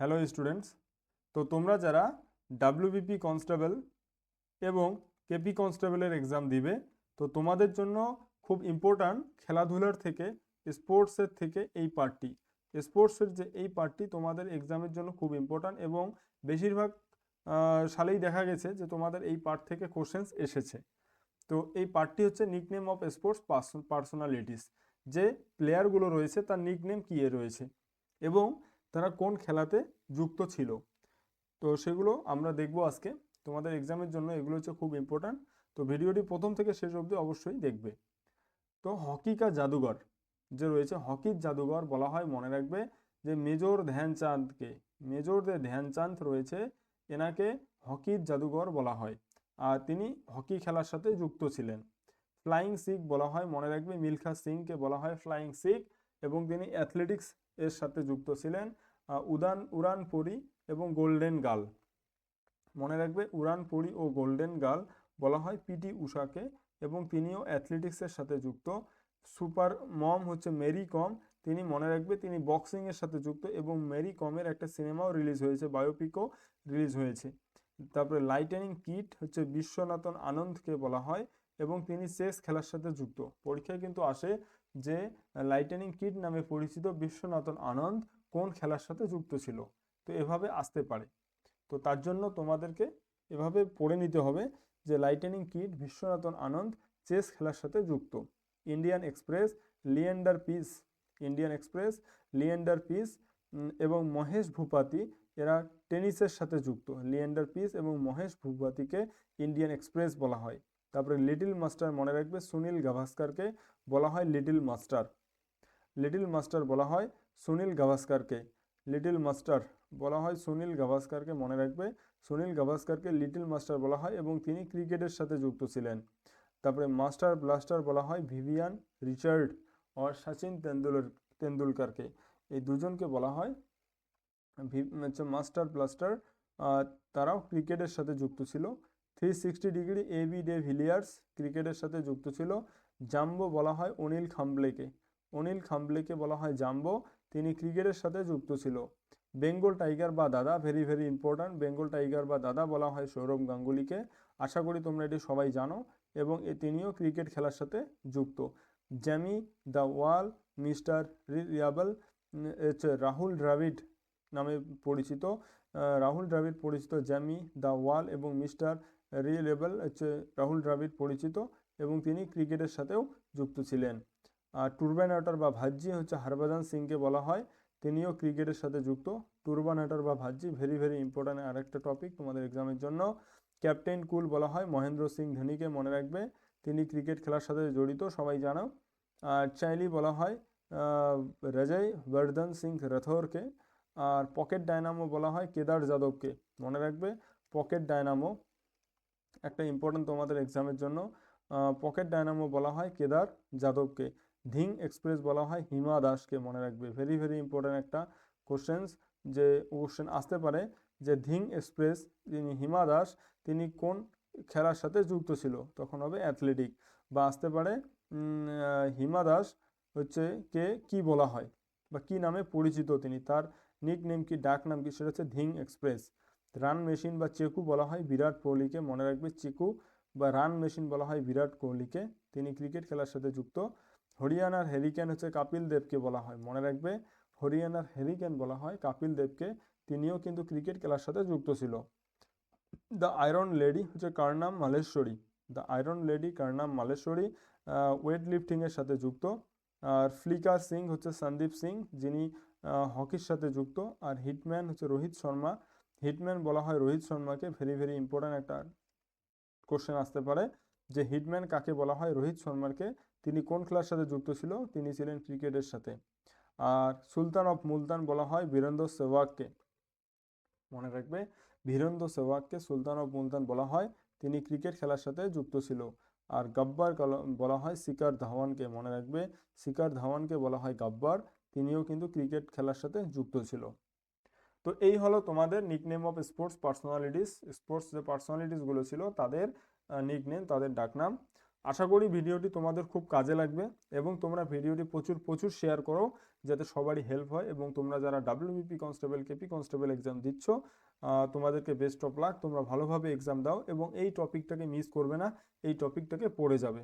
Hello students, তো তোমরা যারা ডাব্লিউবিপি কনস্টেবল এবং কেপি কনস্টেবলের এক্সাম দিবে, তো তোমাদের জন্য খুব ইম্পর্ট্যান্ট খেলাধুলার থেকে স্পোর্টসের থেকে এই পার্টটি স্পোর্টসের যে এই পার্টটি তোমাদের এক্সামের জন্য খুব ইম্পর্ট্যান্ট এবং বেশিরভাগ সালেই দেখা গেছে যে তোমাদের এই পার্ট থেকে কোশ্চেন্স এসেছে। তো এই পার্টটি হচ্ছে নিকনেম অফ স্পোর্টস পার্সোনালিটিস যে প্লেয়ারগুলো রয়েছে তার নিকনেম কী রয়েছে? এবং তারা কোন খেলাতে যুক্ত ছিল? তো সেগুলো আমরা দেখব আজকে। তোমাদের এক্সামের জন্য এগুলো হচ্ছে খুব ইম্পর্ট্যান্ট তো ভিডিওটি প্রথম থেকে শেষ অবধি অবশ্যই দেখবে। তো হকি কা জাদুঘর, যে রয়েছে হকির জাদুঘর বলা হয়, মনে রাখবে যে মেজর ধ্যানচাঁদকে মেজর যে ধ্যানচাঁদ রয়েছে, এনাকে হকির জাদুঘর বলা হয়। আর তিনি হকি খেলার সাথে যুক্ত ছিলেন। ফ্লাইং শিখ বলা হয়, মনে রাখবে মিলখা সিংকে বলা হয়, ফ্লাইং সিখ এবং তিনি অ্যাথলেটিক্স এর সাথে যুক্ত ছিলেন উদান, উড়ান পরি এবং গোল্ডেন গার্ল মনে রাখবে, উড়ান পরি ও গোল্ডেন গার্ল বলা হয় পিটি উষাকে এবং তিনিও অ্যাথলেটিক্সের সাথে যুক্ত। সুপার মম হচ্ছে মেরি কম, তিনি মনে রাখবে তিনি বক্সিংয়ের সাথে যুক্ত এবং মেরি কমের একটা সিনেমাও রিলিজ হয়েছে, বায়োপিকও রিলিজ হয়েছে। তারপরে লাইটেনিং কিট হচ্ছে বিশ্বনাথন আনন্দকে বলা হয় এবং তিনি চেস খেলার সাথে যুক্ত। পরীক্ষায় কিন্তু আসে যে লাইটেনিং কিট নামে পরিচিত বিশ্বনাথন আনন্দ কোন খেলার সাথে যুক্ত ছিল? তো এভাবে আসতে পারে। তো তার জন্য তোমাদেরকে এভাবে পড়ে নিতে হবে যে lightning kid Viswanathan Anand chess খেলার সাথে যুক্ত। Indian express Leander Paes Indian express Leander Paes এবং মহেশ ভূপাতি এরা টেনিসের সাথে যুক্ত। লিয়েন্ডার পিস এবং মহেশ ভূপাতিকে ইন্ডিয়ান এক্সপ্রেস বলা হয়। তারপরে লিটিল মাস্টার মনে রাখবে সুনীল গাভাস্কারকে বলা হয় লিটিল মাস্টার। লিটিল মাস্টার বলা হয় সুনীল গাভাস্কারকে। লিটিল মাস্টার বলা হয় সুনীল গাভাস্কারকে মনে রাখবে। সুনীল গাভাস্কারকে লিটিল মাস্টার বলা হয় এবং তিনি ক্রিকেটের সাথে যুক্ত ছিলেন। তারপরে মাস্টার ব্লাস্টার বলা হয় ভিভিয়ান রিচার্ড আর সচিন তেন্ডুলর তেন্ডুলকারকে। এই দুজনকে বলা হয় মাস্টার ব্লাস্টার তারাও ক্রিকেটের সাথে যুক্ত ছিল। Three sixty degree A B de Villiers ক্রিকেটের সাথে যুক্ত ছিল। জাম্বো বলা হয় অনিল খাম্বলেকে। অনিল খাম্বলেকে বলা হয় জাম্বো। তিনি ক্রিকেটের সাথে যুক্ত ছিল। বেঙ্গল টাইগার বা Dada very very important Bengal tiger বা দাদা বলা হয় সৌরভ গাঙ্গুলিকে। আশা করি তোমরা এটি সবাই জানো এবং এ তিনিও ক্রিকেট খেলার সাথে যুক্ত। Jammy the wall, mister reliable Rahul Dravid নামে পরিচিত। রাহুল দ্রাবিড় পরিচিত জ্যামি দ্য ওয়াল এবং মিস্টার রিলেবল হচ্ছে রাহুল দ্রাবিড় পরিচিত এবং তিনি ক্রিকেটের সাথেও যুক্ত ছিলেন। আর টুরবানাটার বা ভাজ্জি হচ্ছে হরভজন সিংকে বলা হয়। তিনিও ক্রিকেটের সাথে যুক্ত। টুরবানাটার বা ভাজ্জি ভেরি ভেরি ইম্পর্ট্যান্ট আরেকটা টপিক তোমাদের এক্সামের জন্য। ক্যাপ্টেন কুল বলা হয়, মহেন্দ্র সিং ধোনিকে মনে রাখবে। তিনি ক্রিকেট খেলার সাথে জড়িত, সবাই জানো। আর চাইলি বলা হয় রজয় বর্ধন সিং রাথোরকে। আর পকেট ডায়নামো বলা হয়, কেদার যাদবকে। মনে রাখবে, পকেট ডায়নামো একটা ইম্পর্টেন্ট তোমাদের এক্সামের জন্য পকেট ডায়নামো বলা হয় কেদার যাদবকে। ধিং এক্সপ্রেস বলা হয় হিমা দাসকে, মনে রাখবে। ভেরি ভেরি ইম্পর্টেন্ট একটা কোশ্চেন্স যে কোশ্চেন আসতে পারে যে ধিং এক্সপ্রেস যিনি হিমা দাস, তিনি কোন খেলার সাথে যুক্ত ছিল? তখন হবে অ্যাথলেটিক বা আসতে পারে হিমা দাস হচ্ছে কে, কি বলা হয়? বা কি নামে পরিচিত তিনি? তার নিক নেম কি ডাক নাম কি, সেটা হচ্ছে ধিং এক্সপ্রেস রান মেশিন বা চেকু বলা হয়, বিরাট কোহলিকে মনে রাখবে চেকু বা রান মেশিন বলা হয় বিরাট কোহলিকে। তিনি ক্রিকেট খেলার সাথে যুক্ত। হরিয়ানার হেরিকেন হচ্ছে কাপিল দেবকে বলা হয়, মনে রাখবে? হরিয়ানার হেরিকেন বলা হয় কাপিল দেবকে। তিনিও কিন্তু ক্রিকেট খেলার সাথে যুক্ত ছিল। দ্য আয়রন লেডি হচ্ছে Karnam Malleswari. The iron lady Karnam Malleswari. Weight লিফটিংয়ের সাথে যুক্ত। আর ফ্লিকা সিং হচ্ছে সন্দীপ সিং, যিনি হকির সাথে যুক্ত। আর হিটম্যান হচ্ছে রোহিত শর্মা। হিটম্যান বলা হয় রোহিত শর্মাকে ভেরি ভেরি ইম্পর্ট্যান্ট একটা কোশ্চেন আসতে পারে, যে হিটম্যান কাকে বলা হয়? রোহিত শর্মাকে। তিনি কোন খেলার সাথে যুক্ত ছিল? তিনি ছিলেন ক্রিকেটের সাথে। আর সুলতান অফ মুলতান বলা হয় বীরেন্দ্র সেহবাগকে মনে রাখবে, বীরেন্দ্র সেহবাগকে সুলতান অফ মুলতান বলা হয়। তিনি ক্রিকেট খেলার সাথে যুক্ত ছিল। আর গাব্বার বলা হয় শিকার ধাওয়ানকে। মনে রাখবে, শিকার ধাওয়ানকে বলা হয় গাব্বার। তিনিও কিন্তু ক্রিকেট খেলার সাথে যুক্ত ছিল। তো এই হলো তোমাদের nickname of sports personalities sports যে পার্সোনালিটিসগুলো ছিল তাদের নিকনেম তাদের ডাকনাম। আশা করি ভিডিওটি তোমাদের খুব কাজে লাগবে এবং তোমরা ভিডিওটি প্রচুর প্রচুর শেয়ার করো যাতে সবারই হেল্প হয় এবং তোমরা যারা WBP constable KP constable exam দিচ্ছ তোমাদেরকে বেস্ট অফ লাক তোমরা ভালোভাবে এক্সাম দাও এবং এই টপিকটাকে মিস করবে না, এই টপিকটাকে পড়ে যাবে।